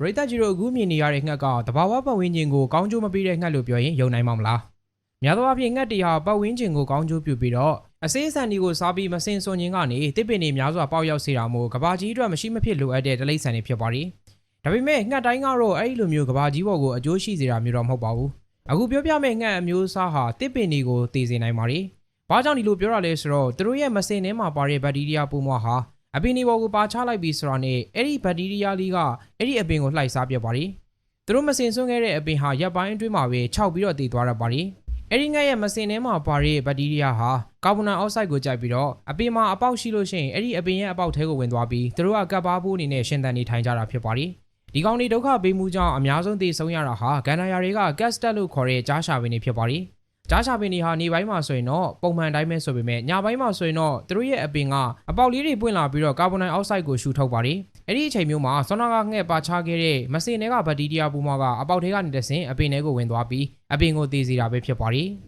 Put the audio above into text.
ပရိသတ်ကြီးတို့အခုမြင်နေရတဲ့ငှက်ကတဘာဝပတ်ဝန်းကျင်ကိုကောင်းကျိုးမပေးတဲ့ငှက်လို့ပြောရင်ယုံနိုင်မှာမလားများသောအားဖြင့်ငှက်တွေဟာပတ်ဝန်းကျင်ကိုကောင်းကျိုးပြုပြီးတော့အစေးအဆန်ဒီကိုစားပြီးမစင်စွန်ခြင်းကနေတစ်ပင်တွေများစွာပေါက်ရောက်စေတာမို့ကဘာကြီးအတွက်မရှိမဖြစ်လိုအပ်တဲ့တလိမ့်ဆန်တွေဖြစ်ပါတယ်ဒါပေမဲ့ငှက်တိုင်းကတော့အဲ့ဒီလိုမျိုးကဘာကြီးဘော်ကိုအကျိုးရှိစေတာမျိုးတော့မဟုတ်ပါဘူးအခုပြောပြမယ့်ငှက်အမျိုးအစားဟာတစ်ပင်တွေကိုတည်စေနိုင်ပါတယ်ဘာကြောင့်ဒီလိုပြောရလဲဆိုတော့သူတို့ရဲ့မစင်ထဲမှာပါတဲ့ဘက်တီးရီးယားပိုးမွှားဟာ အပင်ဒီဘော်ကိုပါချလိုက်ပြီးဆိုတာနဲ့အဲ့ဒီဘက်တီးရီးယားလေးကအဲ့ဒီအပင်ကိုလှိုက်စားပြပါတယ်သူတို့မစင်ဆွန်းခဲ့တဲ့အပင်ဟာရပ်ပိုင်းအတွင်းမှာပဲခြောက်ပြီးတော့တည်သွားတတ်ပါတယ်အဲ့ဒီငှက်ရဲ့မစင်ထဲမှာပါတဲ့ဘက်တီးရီးယားဟာကာဗွန်ဒိုင်အောက်ဆိုက်ကိုကြိုက်ပြီးတော့အပင်မှာအပေါက်ရှိလို့ရှိရင်အဲ့ဒီအပင်ရဲ့အပေါက်ထဲကိုဝင်သွားပြီးသူတို့ကကပ်ပါးဖို့အနေနဲ့ရှင်သန်နေထိုင်ကြတာဖြစ်ပါတယ်ဒီကောင်တွေဒုက္ခပေးမှုကြောင့်အများဆုံးသေဆုံးရတာဟာဂန်နာယာတွေကကက်စတက်လို့ခေါ်တဲ့ကြားရှာပင်တွေဖြစ်ပါတယ်။ ကြားရှာပင်တွေဟာနေပိုင်းမှာဆိုရင်တော့ပုံမှန်တိုင်းပဲဆိုပေမဲ့ညပိုင်းမှာဆိုရင်တော့သူတို့ရဲ့အပင်ကအပေါက်လေးတွေပွင့်လာပြီးတော့ကာဗွန်ဒိုင်အောက်ဆိုက်ကိုရှူထုတ်ပါတယ်။အဲ့ဒီအချိန်မျိုးမှာဆောနာကငှက်ပါချခဲ့တဲ့မစင်တွေကဘက်တီးရီးယားပူမကအပေါက်ထဲကနေတဆင်အပင်ထဲကိုဝင်သွားပြီးအပင်ကိုသေစေတာပဲဖြစ်ပါတယ်။